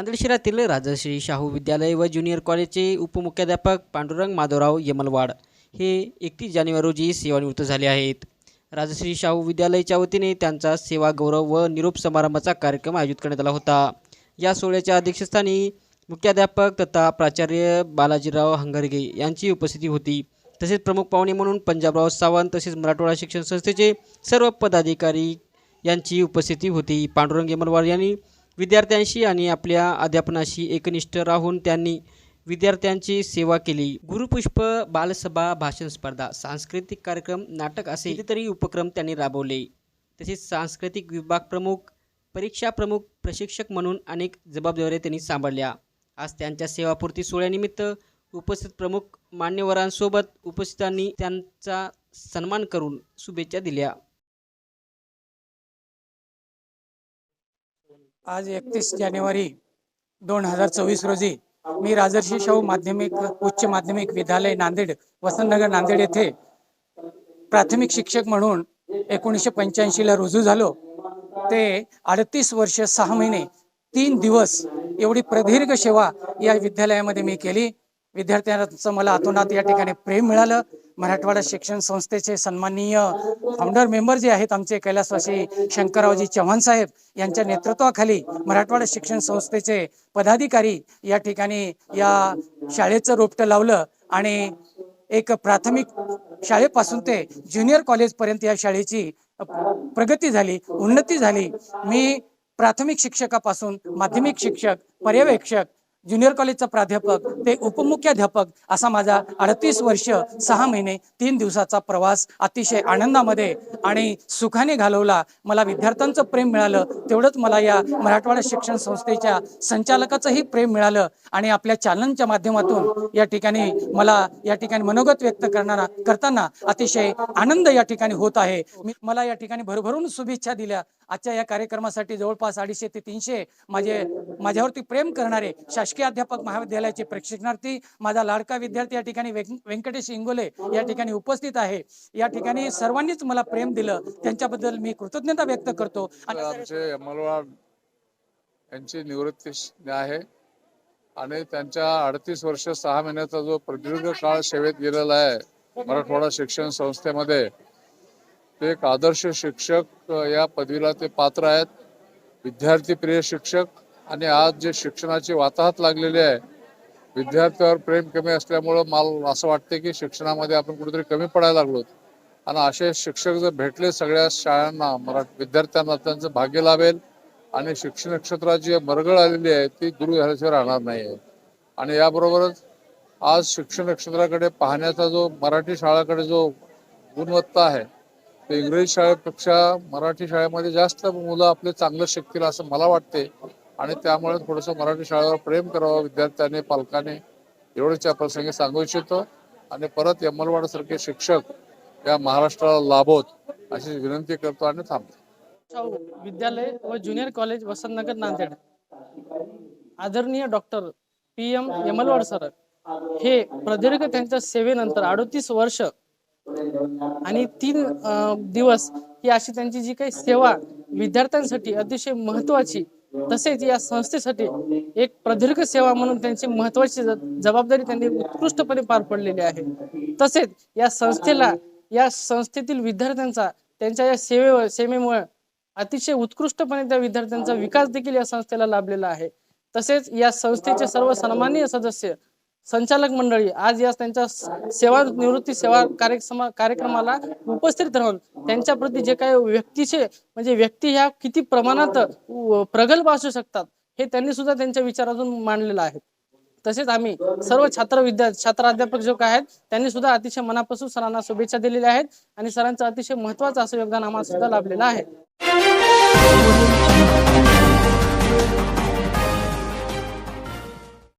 नांदेड शहरातील राजश्री शाहू विद्यालय व ज्युनियर कॉलेजचे उपमुख्याध्यापक पांडुरंग माधवराव यमलवाड हे एकतीस जानेवारी रोजी सेवानिवृत्त झाले आहेत. राजश्री शाहू विद्यालयाच्या वतीने त्यांचा सेवा गौरव व निरोप समारंभाचा कार्यक्रम आयोजित करण्यात आला होता. या सोहळ्याच्या अध्यक्षस्थानी मुख्याध्यापक तथा प्राचार्य बालाजीराव हंगरगे यांची उपस्थिती होती. तसेच प्रमुख पाहुणे म्हणून पंजाबराव सावंत तसेच मराठवाडा शिक्षण संस्थेचे सर्व पदाधिकारी यांची उपस्थिती होती. पांडुरंग यमलवाड यांनी विद्यार्थ्यांशी आणि आपल्या अध्यापनाशी एकनिष्ठ राहून त्यांनी विद्यार्थ्यांची सेवा केली. गुरुपुष्प बालसभा भाषण स्पर्धा सांस्कृतिक कार्यक्रम नाटक असे कितीतरी उपक्रम त्यांनी राबवले. तसेच सांस्कृतिक विभाग प्रमुख परीक्षा प्रमुख प्रशिक्षक म्हणून अनेक जबाबदाऱ्या त्यांनी सांभाळल्या. आज त्यांच्या सेवापूर्ती सोहळ्यानिमित्त उपस्थित प्रमुख मान्यवरांसोबत उपस्थितांनी त्यांचा सन्मान करून शुभेच्छा दिल्या. आज एकतीस जानेवारी दोन हजार चोवीस रोजी मी राजर्षी शाहू माध्यमिक उच्च माध्यमिक विद्यालय नांदेड वसंतनगर नांदेड येथे प्राथमिक शिक्षक म्हणून एकोणीसशे पंच्याऐंशीला रुजू झालो. ते अडतीस वर्ष सहा महिने तीन दिवस एवढी प्रदीर्घ सेवा या विद्यालयामध्ये मी केली. विद्यार्थ्यांचं मला अतोनात या ठिकाणी प्रेम मिळालं. मराठवाडा शिक्षण संस्थेचे सन्माननीय फाउंडर मेंबर जे आहेत आमचे कैलासवासी शंकररावजी चव्हाण साहेब यांच्या नेतृत्वाखाली मराठवाडा शिक्षण संस्थेचे पदाधिकारी या ठिकाणी या शाळेचं रोपटं लावलं आणि एक प्राथमिक शाळेपासून ते ज्युनियर कॉलेजपर्यंत या शाळेची प्रगती झाली उन्नती झाली. मी प्राथमिक शिक्षकापासून माध्यमिक शिक्षक पर्यवेक्षक ज्युनियर कॉलेजचा प्राध्यापक ते उपमुख्याध्यापक असा माझा अडतीस वर्ष सहा महिने तीन दिवसाचा प्रवास अतिशय आनंदामध्ये आणि सुखाने घालवला. मला विद्यार्थ्यांचं प्रेम मिळालं. तेवढंच मला या मराठवाडा शिक्षण संस्थेच्या संचालकाचंही प्रेम मिळालं आणि आपल्या चॅनलच्या माध्यमातून या ठिकाणी मला या ठिकाणी मनोगत व्यक्त करणारा करताना अतिशय आनंद या ठिकाणी होत आहे. मी मला या ठिकाणी भरभरून शुभेच्छा दिल्या. आजच्या या कार्यक्रमासाठी जवळपास अडीचशे ते तीनशे माझे माझ्यावरती प्रेम करणारे शासकीय अध्यापक महाविद्यालयाचे प्रशिक्षणार्थी माझा लाडका विद्यार्थी या ठिकाणी व्यंकटेश इंगोले या ठिकाणी उपस्थित आहे. या ठिकाणी सर्वांनीच मला प्रेम दिलं. त्यांच्याबद्दल मी कृतज्ञता व्यक्त करतो. आमचे अमलवाड यांची निवृत्ती आहे. आणि त्यांच्या अडतीस वर्ष सहा महिन्याचा जो प्रदीर्घ काळ सेवेत गेलेला आहे मराठवाडा शिक्षण संस्थेमध्ये ते एक आदर्श शिक्षक या पदवीला ते पात्र आहेत. विद्यार्थी प्रिय शिक्षक आणि आज जे शिक्षणाची वाताहत लागलेली आहे विद्यार्थ्यावर प्रेम कमी असल्यामुळं मला असं वाटते की शिक्षणामध्ये आपण कुठेतरी कमी पडायला लागलो आणि असे शिक्षक जर भेटले सगळ्या शाळांना मरा विद्यार्थ्यांना त्यांचं भाग्य लाभेल आणि शिक्षण क्षेत्रात जी मरगळ आलेली आहे ती दूर झाल्याशिवाय राहणार नाही आहे. आणि याबरोबरच आज शिक्षण क्षेत्राकडे पाहण्याचा जो मराठी शाळाकडे जो गुणवत्ता आहे ते इंग्रजी शाळेपेक्षा मराठी शाळेमध्ये जास्त मुलं आपले चांगलं शिकतील असं मला वाटते आणि त्यामुळे थोडंसं मराठी शाळेवर प्रेम करावं विद्यार्थ्यांनी पालकांनी. एवढंच या प्रसंगी सांगू इच्छितो. आणि परत यमलवाड सारखे शिक्षक या महाराष्ट्राला लाभोत अशी विनंती करतो आणि थांबतो. विद्यालय व ज्युनियर कॉलेज वसंतनगर नांदेड. आदरणीय doctor P M Yamalwad sir हे प्रदीर्घ त्यांच्या सेवेनंतर अडतीस वर्ष आणि तीन दिवस ही अशी त्यांची जी काही सेवा विद्यार्थ्यांसाठी अतिशय महत्वाची तसेच या संस्थेसाठी एक प्रदीर्घ सेवा म्हणून त्यांची महत्वाची जबाबदारी त्यांनी उत्कृष्टपणे पार पडलेली आहे. तसेच या संस्थेला या संस्थेतील विद्यार्थ्यांचा त्यांच्या या सेवेवर सेवेमुळे अतिशय उत्कृष्टपणे त्या विद्यार्थ्यांचा विकास देखील या संस्थेला लाभलेला आहे. तसेच या संस्थेचे सर्व सन्माननीय सदस्य संचालक मंडळी आज या त्यांच्या सेवा निवृत्ती सेवा कार्यक्रमा कार्यक्रमाला उपस्थित राहून त्यांच्या प्रती जे काही व्यक्तीचे म्हणजे व्यक्ती ह्या किती प्रमाणात प्रगल्भ असू शकतात हे त्यांनी सुद्धा त्यांच्या विचारातून मांडलेलं आहे. तसेच आम्ही सर्व छात्र विद्या छात्र अध्यापक जो काय आहेत त्यांनी सुद्धा अतिशय मनापासून सरांना शुभेच्छा दिलेल्या आहेत आणि सरांचं अतिशय महत्वाचं असं योगदान आम्हाला सुद्धा लाभलेलं आहे.